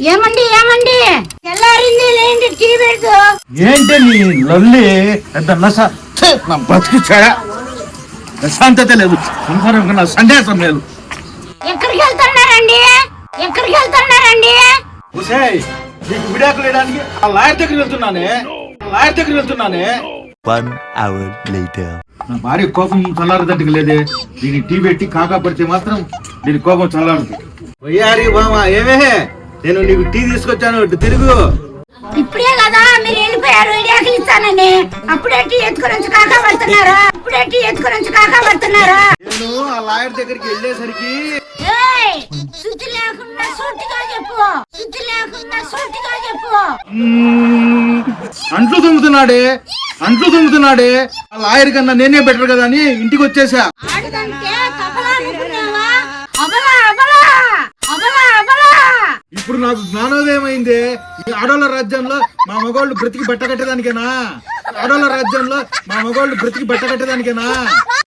ఏమండి ఏమండి? తెల్లారింది లేండి టీ పెడదు ఏంటి నీ లొల్లి? పెద్ద నస ఛే, నా బతుకు చెడ. ప్రశాంతత లేదు. సంసారం కన్నా సందేశం లేదు. ఎక్కడికి వెళ్తున్నారండి? ఎక్కడికి వెళ్తున్నారండి? నీకు విడాకులు వేయడానికి ఆ లాయర్ దగ్గర వెళ్తున్నానే? ఆ లాయర్ దగ్గర వెళ్తున్నానే? One hour later. నా భార్య కోపం చల్లారదట్టుకు లేదే. దీన్ని టీ పెట్టి కాకా పడితే మాత్రం దీని కోపం చల్లారదు. వయ్యారి బామ ఏమే? నేను నీకు టీ తీసుకొచ్చాను తిరుగు. ఇప్పుడే కదా మీరు వెళ్ళిపోయారు ఇడియాకులు ఇస్తానని. అప్పుడే టీ ఎత్తుకొని వచ్చి కాకా పడుతున్నారా. అప్పుడే టీ ఎత్తుకొని వచ్చి కాకా పడుతున్నారా. నేను ఆ లాయర్ దగ్గరికి వెళ్ళేసరికి శుద్ధి లేకుండా సూటిగా చెప్పు. శుద్ధి లేకుండా సూటిగా చెప్పు. అంట్లు తుమ్ముతున్నాడే అంట్లు తుమ్ముతున్నాడే. ఆ లాయర్ కన్నా నేనే బెటర్ కదా అని ఇంటికి వచ్చేసా. ఆడదంటే తబలా ఇప్పుడు నాకు జ్ఞానోదయం అయింది ఈ ఆడోళ్ళ రాజ్యంలో మా మగవాళ్ళు బ్రతికి బట్ట కట్టేదానికేనా ఆడోళ్ళ రాజ్యంలో మా మగవాళ్ళు బ్రతికి బట్ట కట్టేదానికేనా